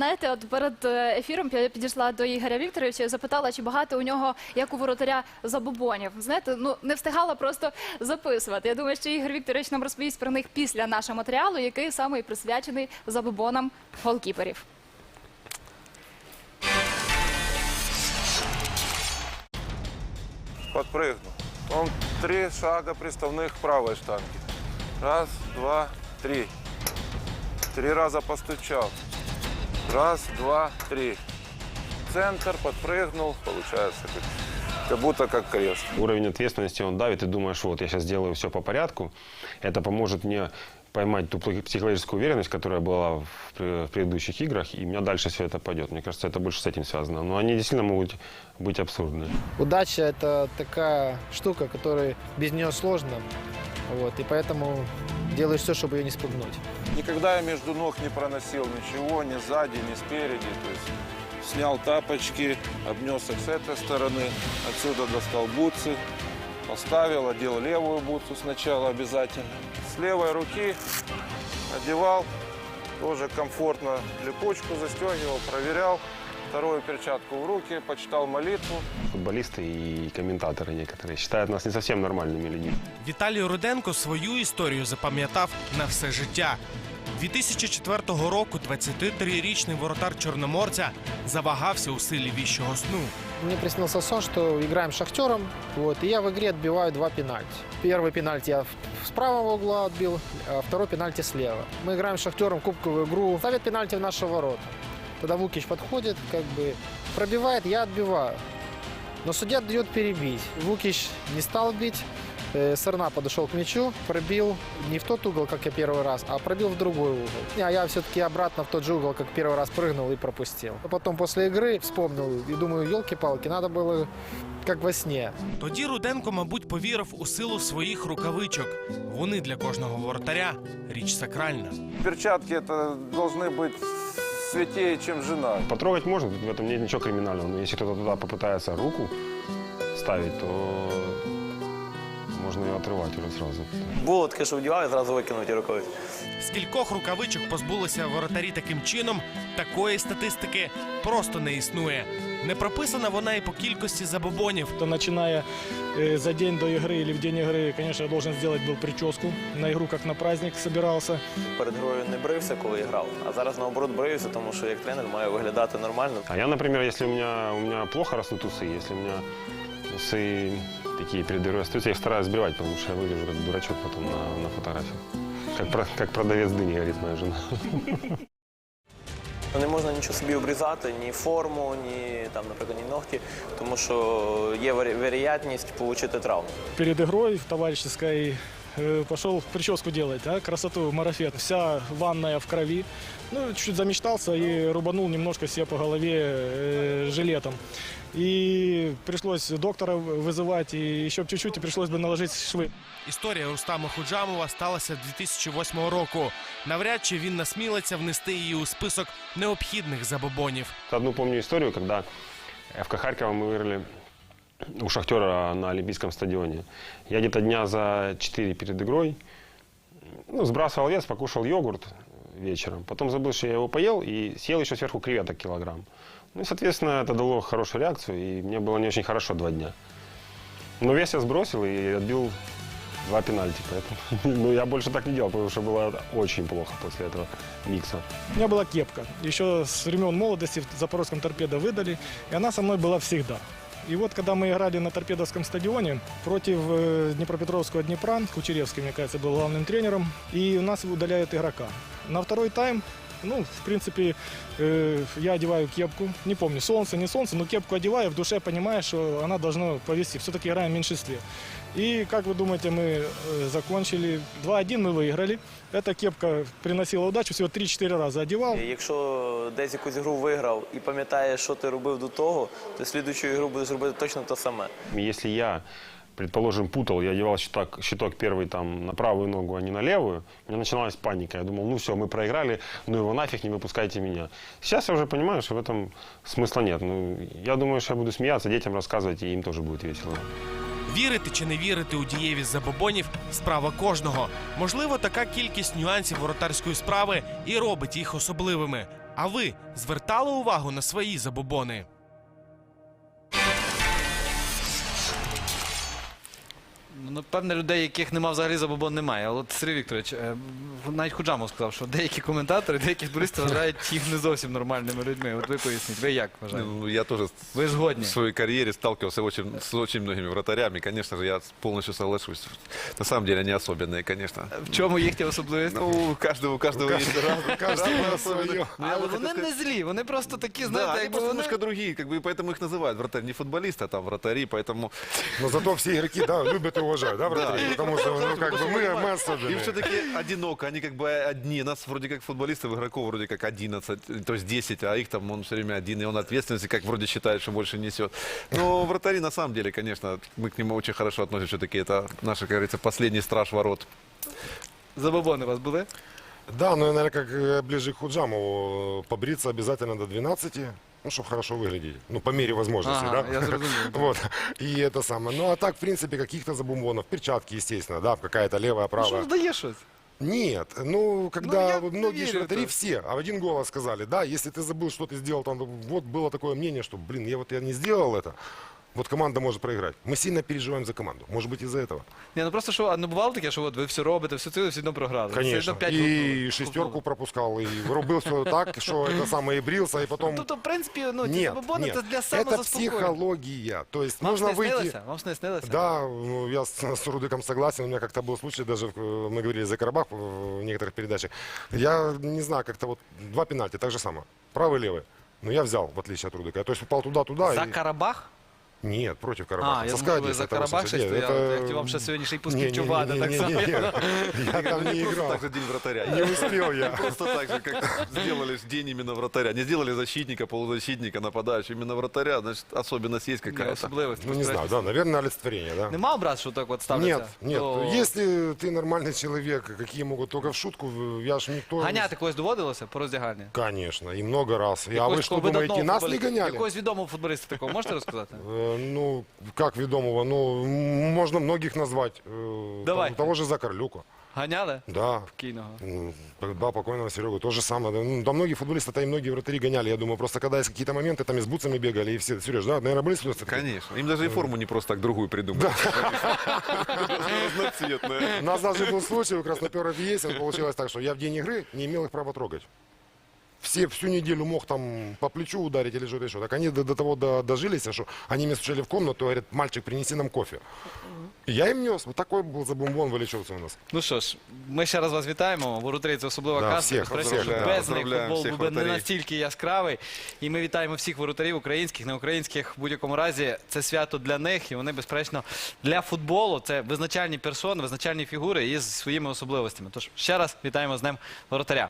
знаєте, от перед е, ефіром я підійшла до Ігоря Вікторовича і запитала, чи багато у нього, як у воротаря, забобонів. Знаєте, ну не встигала просто записувати. Я думаю, що Ігор Вікторович нам розповість про них після нашого матеріалу, який саме і присвячений забобонам голкіперів. Подпрыгнул. Он три шага приставных правой штанге. Раз, два, три. Три раза постучал. Раз, два, три. Центр, подпрыгнул. Получается, как, как будто как крест. Уровень ответственности он давит, и думаешь, вот, я сейчас сделаю все по порядку. Это поможет мне поймать ту психологическую уверенность, которая была в предыдущих играх, и у меня дальше все это пойдет. Мне кажется, это больше с этим связано. Но они действительно могут быть абсурдны. Удача – это такая штука, которой без нее сложно. Вот, и поэтому делаешь все, чтобы ее не спугнуть. Никогда я между ног не проносил ничего, ни сзади, ни спереди. То есть снял тапочки, обнес их с этой стороны, отсюда достал бутсы, поставил, одел левую бутсу сначала обязательно. С левой руки одевал, тоже комфортно липучку застегивал, проверял. Вторую перчатку в руки, почитал молитву. Футболисты и комментаторы некоторые считают нас не совсем нормальными людьми. Віталій Руденко свою історію запам'ятав на все життя. 2004 року 23-річний воротар Чорноморця завагався у силі віщого сну. Мне приснился сон, что играем с «Шахтером», вот, и я в игре отбиваю два пенальти. Первый пенальти я в- с правого угла отбил, а второй пенальти слева. Мы играем с «Шахтером» кубковую игру, ставят пенальти в наши ворота. Тогда Вукич подходит, как бы пробивает, я отбиваю. Но судья дает перебить. Вукич не стал бить, э, Сарна подошел к мячу, пробил не в тот угол, как я первый раз, а пробил в другой угол. А я все-таки обратно в тот же угол, как первый раз прыгнул и пропустил. А Потом после игры вспомнил и думаю, елки-палки, надо было как во сне. Тоді Руденко, мабуть, повірив у силу своїх рукавичок. Вони для кожного воротаря річ сакральна. Перчатки это должны быть святее, чем жена. Потрогать можно, в этом нет ничего криминального. Но если кто-то туда попытается руку ставить, то можно ее отрывать уже сразу. Було таке, що вдівав і зразу викинув ті рукавиці. Скількох рукавичок позбулися воротарі таким чином, такої статистики просто не існує. Не прописана вона і по кількості забобонів. то начиная э, за день до игры или в день игры, конечно, я должен сделать был прическу. На игру как на праздник собирался. Перед грою не брився, коли грав, а зараз наоборот брився, тому що як тренер має виглядати нормально. А я, например, если у меня, у меня плохо растут усы, если у меня усы такие перед игрой остаются, я их стараюсь сбривать, потому что я выгляжу как дурачок потом на, на фотографии. Как, про- как продавец дыни, говорит моя жена. Не можна нічого собі обрізати, ні форму, ні там, наприклад, ні ногті, тому що є вероятність отримати травму. Перед грою в товарищеской э, пошел прическу делать, а, красоту марафет. Вся ванная в крови. Ну, чуть-чуть замечтался и рубанул немножко себе по голове э, жилетом. И пришлось доктора вызывать, и еще б чуть-чуть, и пришлось бы наложить швы. Історія Рустама Худжамова сталася 2008 року. Навряд чи він насмілиться внести її у список необхідних забобонів. Одну помню историю, когда ФК Харькова мы выиграли у Шахтера на Олимпийском стадионе. Я где-то дня за 4 перед игрой ну, сбрасывал вес, покушал йогурт вечером. Потом забыл, что я его поел и съел еще сверху креветок килограмм. Ну и, соответственно, это дало хорошую реакцию, и мне было не очень хорошо два дня. Но вес я сбросил и отбил два пенальти, поэтому ну, я больше так не делал, потому что было очень плохо после этого микса. У меня была кепка. Еще с времен молодости в Запорожском торпедо выдали, и она со мной была всегда. И вот когда мы играли на торпедовском стадионе против э, Днепропетровского Днепра, Кучеревский, мне кажется, был главным тренером, и у нас удаляют игрока. На второй тайм, ну, в принципе, э, я одеваю кепку, не помню, солнце, не солнце, но кепку одеваю, в душе понимаю, что она должна повести. Все-таки играем в меньшинстве. И, как вы думаете, мы э, закончили 2-1, мы выиграли. Эта кепка приносила удачу, всего 3-4 раза одевал. І Якщо десь якусь гру виграв і пам'ятаєш, що ти робив до того, то слідуючу ігру будеш робити точно те саме. Если я, предположим, путал, я одевал щиток, щиток первый там на правую ногу, а не на левую, у меня начиналась паника. Я думал, ну все, мы проиграли, ну его нафиг, не выпускайте меня. Сейчас я уже понимаю, что в этом смысла нет. Ну, я думаю, что я буду смеяться, детям рассказывать, и им тоже будет весело. Вірити чи не вірити у дієвість забобонів справа кожного. Можливо, така кількість нюансів воротарської справи і робить їх особливими. А ви звертали увагу на свої забобони? Ну, напевне, людей, яких нема взагалі забобон, немає. Але от Сергій Вікторович, е, в- навіть Худжамов сказав, що деякі коментатори, деякі футболісти вважають їх не зовсім нормальними людьми. От ви поясніть, ви як вважаєте? Ну, Я тоже Ви згодні? в своей карьере сталкивался очень, с очень многими вратарями. Конечно же, я полностью соглашусь. На самом деле они особенные, конечно. В чому їхня особливість? Ну, у каждого, у каждого есть разное. Каждого особенно. Ну, я Але вот вони хотел не злі, вони просто такі, Да, знаєте, они якби просто вони... немножко другие, как бы, и поэтому их называют вратарь. Не футболисты, а там вратари, поэтому... Но зато все игроки, да, любят и уважают, да, вратарей? Да. Потому что, ну, как бы мы, мы Им особенные. все-таки одиноко, они как бы одни. Нас вроде как футболистов, игроков вроде как 11, то есть 10, а их там он все время один, и он ответственности, как вроде считает, что больше несет. Но вратари на самом деле, конечно, мы к нему очень хорошо относимся, все-таки это наш, как говорится, последний страж ворот. Забобони у вас були? Да, но я, наверное, как э, ближе к Худжамову, побриться обязательно до 12, ну, чтобы хорошо выглядеть. Ну, по мере возможности, Ага, да? я зрозумів. Вот. И это самое. Ну, а так, в принципе, каких-то забумбонов, перчатки, естественно, да, какая-то левая, Ну, правая. що здає щось? Нет, ну, когда я вот не многие верю вратари в это. все, а в один голос сказали, да, если ты забыл, что ты сделал, там, вот было такое мнение, что, блин, я вот я не сделал это, вот команда может проиграть. Мы сильно переживаем за команду, может быть, из-за этого. Ні, ну просто що, а не бувало таке, що от ви все робите, все це, все одно програли. Все Конечно. одно п'ять И гол- шестерку пропускал, и робил все так, что это самое, и брился, и потом... Тобто, в принципі, ну, ці Нет, забобони нет, це для это самозаспокоєння. психология. То есть Вам ж нужно не выйти... снилося? Вам ж не снилося? Да, ну, я с, с Рудыком согласен. У меня как-то был случай, даже э, мы говорили за Карабах в некоторых передачах. Я не знаю, как-то вот два пенальти, так же самое. Правый, левый. Но я взял, в отличие от Рудыка. То есть упал туда-туда. За и- Карабах? Нет, против Карабаха. А, я Со думав, ви Скадиса, за это Карабах ще 89. стояли, Это- як вам ще сьогодні ще й Не, поспівчувати, так само. Не-не-не, Я там не играл. Так же день вратаря. Не успел я. Просто так же, как сделали ж день именно вратаря. Не сделали защитника, полузащитника, нападающего. Именно вратаря, значит, особенность есть Ні, какая-то. особливості. Ну, не знаю, да, наверное, олицетворение, да. Нема образ, що так от ставляться? Нет, нет. до- Если ты нормальный человек, какие могут только в шутку, я ж никто... Ганяти когось доводилося по роздягальні? Конечно, и много раз. И, а Якогось вы что такого думаете, видатного нас не футболіста? гоняли? Якогось відомого футболіста такого можете розказати? Э, Ну, как ведомого? Ну, м, можно многих назвать. Э, Давай. там, Того же Закарлюка. Ганяли? Да. Кійного. М, Да, покойного Серегу. То же самое. Да, ну, да многие футболисты, да и многие вратари гоняли. Я думаю, просто когда есть какие-то моменты, там и с бутсами бегали, и все. Сереж, да, наверное, были слезы? Конечно. Им даже и форму не просто так другую придумали. Разноцветная. У нас даже был случай у красноперов Есен. Получилось так, что я в день игры не имел их права трогать. Все всю неделю мог там по плечу ударить или что-то еще. Так они до, до того до- дожились, что они меня стучали в комнату и говорят, мальчик, принеси нам кофе. Я им нес. Вот такой был забумбон вылечился у нас. Ну що ж, ми ще раз вас вітаємо. Воротарі це особлива Да, каста. всіх, Безперечно, да. без них Поздравляємо футбол всіх був би не воротарів. настільки яскравий. І ми вітаємо всіх воротарів, українських, неукраїнських. В будь-якому разі це свято для них, і вони, безперечно, для футболу це визначальні персони, визначальні фігури із своїми особливостями. Тож ще раз вітаємо з ним воротаря.